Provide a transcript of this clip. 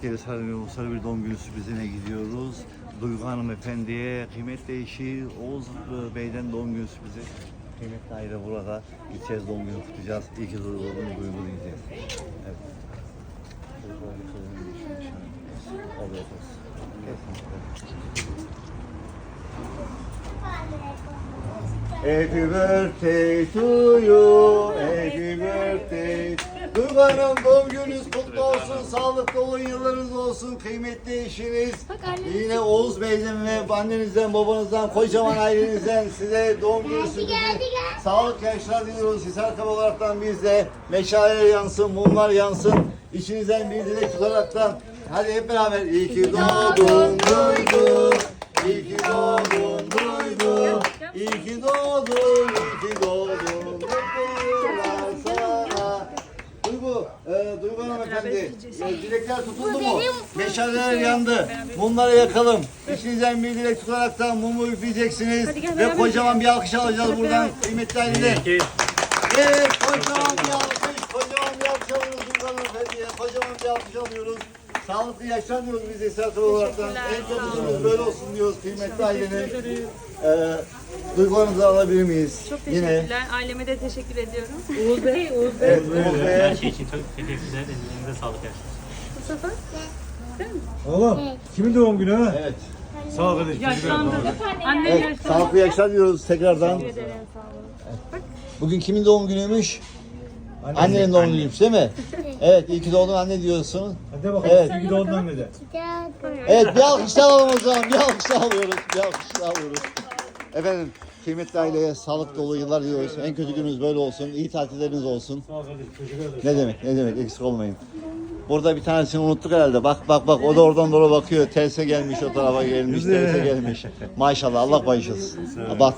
Sarı, sarı bir doğum günü sürprizine gidiyoruz. Duygu Hanımefendi'ye kıymetli eşi Oğuz Bey'den doğum günü sürprizi. Kıymetli aile burada. Gideceğiz doğum günü kutlayacağız. İyi ki Duygu. Evet. Duygu kız. Happy birthday to you, happy birthday. Duygu Hanım doğum gününüz kutlu olsun, sağlıklı olun, yıllarınız olsun, kıymetli eşiniz. Yine Oğuz Bey'den ve annenizden, babanızdan, kocaman ailenizden size doğum günü sürprizi. Sağlık yaşlar diliyoruz. Hisar Kaba olaraktan biz de meşaleler yansın, mumlar yansın. İçinizden bir dilek tutaraktan. Hadi hep beraber. İyi ki doğdun Duygu. İyi ki doğdun Duygu. İyi ki doğdun, iyi ki doğdun. Hanımefendi, e, dilekler tutuldu mu? Meşaleler yandı. Mumları yakalım. İçinizden bir dilek tutaraktan mumu üfleyeceksiniz. Ve kocaman bir alkış alacağız buradan kıymetli ailede. Evet, kocaman bir alkış, kocaman bir alkış alıyoruz Duygu Hanımefendi'ye. Kocaman bir alkış alıyoruz. Sağlıklı yaşlar diyoruz biz de Serkan olaraktan. En kötü böyle olsun diyoruz kıymetli ailenin. Ee, duygularınızı alabilir miyiz? Çok Yine. teşekkürler. Aileme de teşekkür ediyorum. Uğur Bey, Uğur Bey. Evet, Uğur Bey. Her şey için çok teşekkürler. Ellerinize sağlık her şey. Mustafa. Oğlum kimin doğum günü? Evet. Sağ ol kardeşim. Yaşlandı. Annem Evet, yaşlandı. sağlıklı yaşlar diyoruz tekrardan. Teşekkür ederim, sağ olun. Bugün kimin doğum günüymüş? Annenin doğum günüymüş değil mi? Evet, iyi ki doğdun anne diyorsun. Hadi bakalım. Evet. Evet. Doğum günü de. Evet, bir alkış daha alalım o zaman. Bir alkış daha alıyoruz. Bir alkış daha alıyoruz. Efendim, kıymetli aileye sağlık dolu yıllar diliyoruz. En kötü gününüz böyle olsun. İyi tatilleriniz olsun. Sağ ol kardeşim. Teşekkür ederim. Ne demek, ne demek eksik olmayın. Burada bir tanesini unuttuk herhalde. Bak bak bak o da oradan doğru bakıyor. Terse gelmiş o tarafa gelmiş, terse gelmiş. Maşallah Allah bağışlasın. Allah